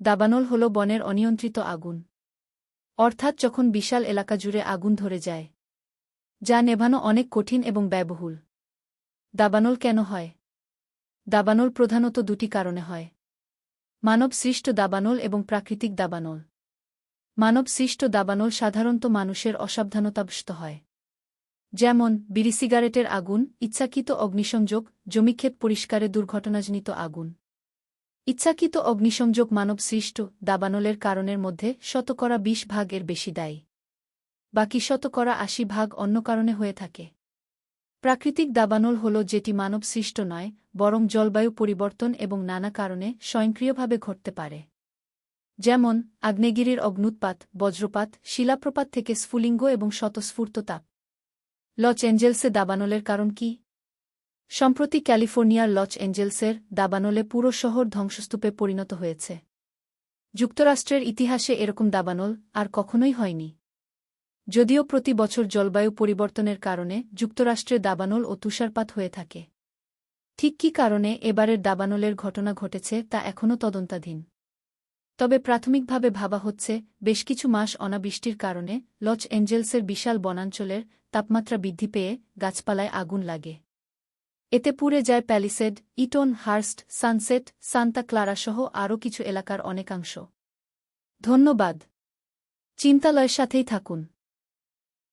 দাবানল হল বনের অনিয়ন্ত্রিত আগুন। অর্থাৎ যখন বিশাল এলাকা জুড়ে আগুন ধরে যায়, যা নেভানো অনেক কঠিন এবং ব্যয়বহুল। দাবানল কেন হয়? দাবানল প্রধানত দুটি কারণে হয়। মানব সৃষ্ট দাবানল এবং প্রাকৃতিক দাবানল। মানব সৃষ্ট দাবানল সাধারণত মানুষের অসাবধানতাবশত হয়। যেমন, বিড়ি সিগারেটের আগুন, ইচ্ছাকৃত অগ্নিসংযোগ জমিক্ষেত পরিষ্কারে দুর্ঘটনাজনিত আগুন। ইচ্ছাকৃত অগ্নিসংযোগ মানব সৃষ্ট দাবানলের কারণের মধ্যে শতকরা বিশ ভাগের বেশি দায়ী। বাকি শতকরা আশি ভাগ অন্য কারণে হয়ে থাকে। প্রাকৃতিক দাবানল হল যেটি মানব সৃষ্ট নয়, বরং জলবায়ু পরিবর্তন এবং নানা কারণে স্বয়ংক্রিয়ভাবে ঘটতে পারে। যেমন, আগ্নেয়গিরির অগ্নুৎপাত, বজ্রপাত, শিলাপ্রপাত থেকে স্ফুলিঙ্গ এবং স্বতঃস্ফূর্ত তাপ। লস এঞ্জেলসে দাবানলের কারণ কি? সম্প্রতি ক্যালিফোর্নিয়ার লস এঞ্জেলসের দাবানলে পুরো শহর ধ্বংসস্তূপে পরিণত হয়েছে। যুক্তরাষ্ট্রের ইতিহাসে এরকম দাবানল আর কখনোই হয়নি। যদিও প্রতি বছর জলবায়ু পরিবর্তনের কারণে যুক্তরাষ্ট্রে দাবানল ও তুষারপাত হয়ে থাকে। ঠিক কী কারণে এবারের দাবানলের ঘটনা ঘটেছে তা এখনও তদন্তাধীন। তবে প্রাথমিকভাবে ভাবা হচ্ছে, বেশ কিছু মাস অনাবৃষ্টির কারণে লস এঞ্জেলসের বিশাল বনাঞ্চলের তাপমাত্রা বৃদ্ধি পেয়ে গাছপালায় আগুন লাগে। এতে পুড়ে যায় Palisade, Eaton, Hurst, Sunset, Santa ক্লারাসহ আরও কিছু এলাকার অনেকাংশ। ধন্যবাদ। চিন্তালয়ের সাথেই থাকুন।